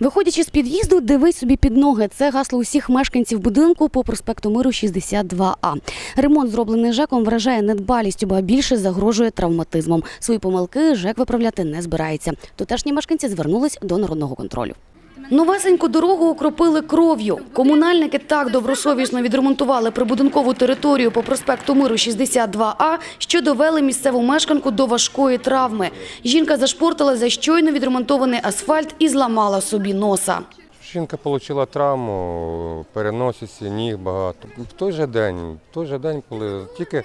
Виходячи з під'їзду, дивись собі під ноги. Це гасло усіх мешканців будинку по проспекту Миру 62А. Ремонт, зроблений ЖЕКом, вражає недбалістю, ба більше загрожує травматизмом. Свої помилки ЖЕК виправляти не збирається. Тутешні мешканці звернулись до народного контролю. Новесеньку дорогу окропили кров'ю. Комунальники так добросовісно відремонтували прибудинкову територію по проспекту Миру 62А, що довели місцеву мешканку до важкої травми. Жінка зашпортила за щойно відремонтований асфальт і зламала собі носа. Жінка отримала травму, переносиці, ніг багато. В той же день, в той же день, коли тільки,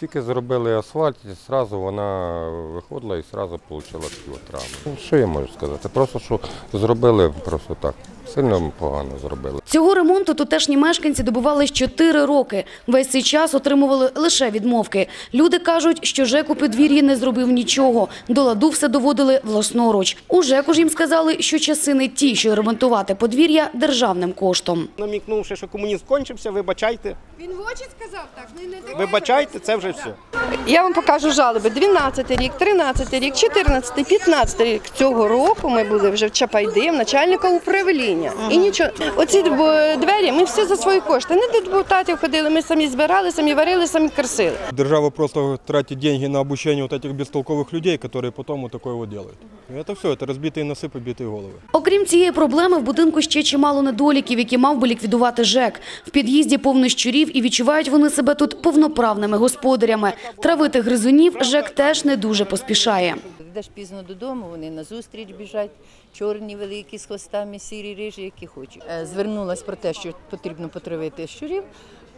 тільки зробили асфальт, і одразу вона виходила і одразу отримала таку травму. Ну, Що я можу сказати? Просто що зробили просто так. Сильно погано зробили. Цього ремонту тутешні мешканці добувались 4 роки. Весь цей час отримували лише відмовки. Люди кажуть, що ЖЕК у подвір'ї не зробив нічого. До ладу все доводили власноруч. У ЖЕКу ж їм сказали, що часи не ті, що ремонтувати подвір'я державним коштом. намікнувши, що комунізм кончився, вибачайте. Він в очі сказав так, не, не таке. Вибачайте, це вже все. Я вам покажу жалоби. 12 рік, 13 рік, 14, 15 рік. Цього року ми були вже в Чапайди, в начальника управління. І нічого. Оці е, двері ми всі за свої кошти. Не до депутатів ходили, ми самі збирали, самі варили, самі красили. Держава просто тратит деньги на обучение вот этих бестолковых людей, которые потом вот такое вот делают. И это все, это разбитые носы, побитые головы. Окрім цієї проблеми, в будинку ще чимало недоліків, які мав би ліквідувати ЖЕК. В під'їзді повно щурів і відчувають вони себе тут повноправними господарями. Травити гризунів ЖЕК теж не дуже поспішає. Йдеш пізно додому, вони на зустріч біжать, чорні великі з хвостами, сірі, рижі, які хочуть. Е, Звернулась про те, що потрібно потравити щурів.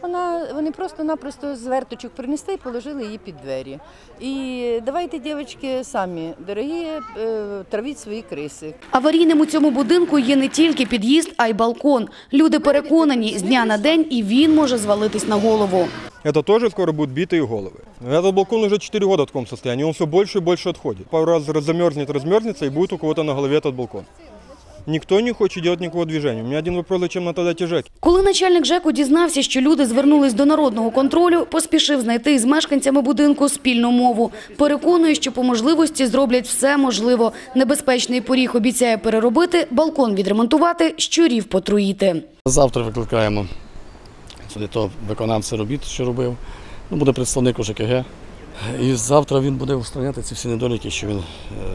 Вона, вони просто-напросто з верточок принесли і положили її під двері. І давайте, дівчатки, самі, дорогі, е, травіть свої криси. Аварійним у цьому будинку є не тільки під'їзд, а й балкон. Люди переконані, з дня на день і він може звалитись на голову. Это тоже скоро будут битые головы. Этот балкон уже 4 года в таком состоянии, он все больше и больше отходит. Пару раз замерзнет, размерзнется и будет у кого-то на голове этот балкон. Никто не хочет делать никакого движения. У меня один вопрос, зачем на тогда тяжек? Коли начальник ЖЕКу дізнався, що люди звернулись до народного контролю, поспішив знайти із мешканцями будинку спільну мову. Переконує, що по можливості зроблять все можливо. Небезпечний поріг обіцяє переробити, балкон відремонтувати, щурів потруїти. Завтра викликаємо сюди того виконавця робіт, що робив. Ну, буде представник ЖКГ. І завтра він буде устраняти ці всі недоліки, що, він,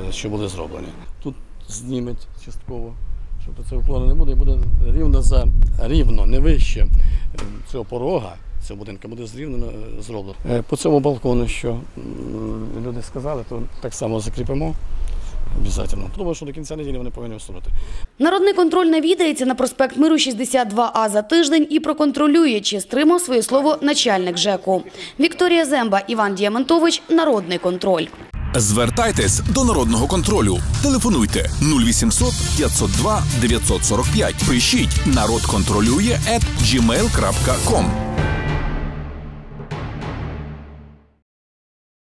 е, що були зроблені. Тут зніметь частково, щоб це уклону не буде, і буде рівно за рівно, не вище е, цього порога. Цього будинку буде зрівнено е, зроблено. По цьому балкону, що люди сказали, то так само закріпимо обов'язково. Думаю, що до кінця неділі вони повинні встановити. Народний контроль навідається на проспект Миру 62А за тиждень і проконтролює, чи стримав своє слово начальник ЖЕКу. Вікторія Земба, Іван Діамантович, Народний контроль. Звертайтесь до народного контролю. Телефонуйте 0800 502 945. Пишіть народ контролює at gmail.com.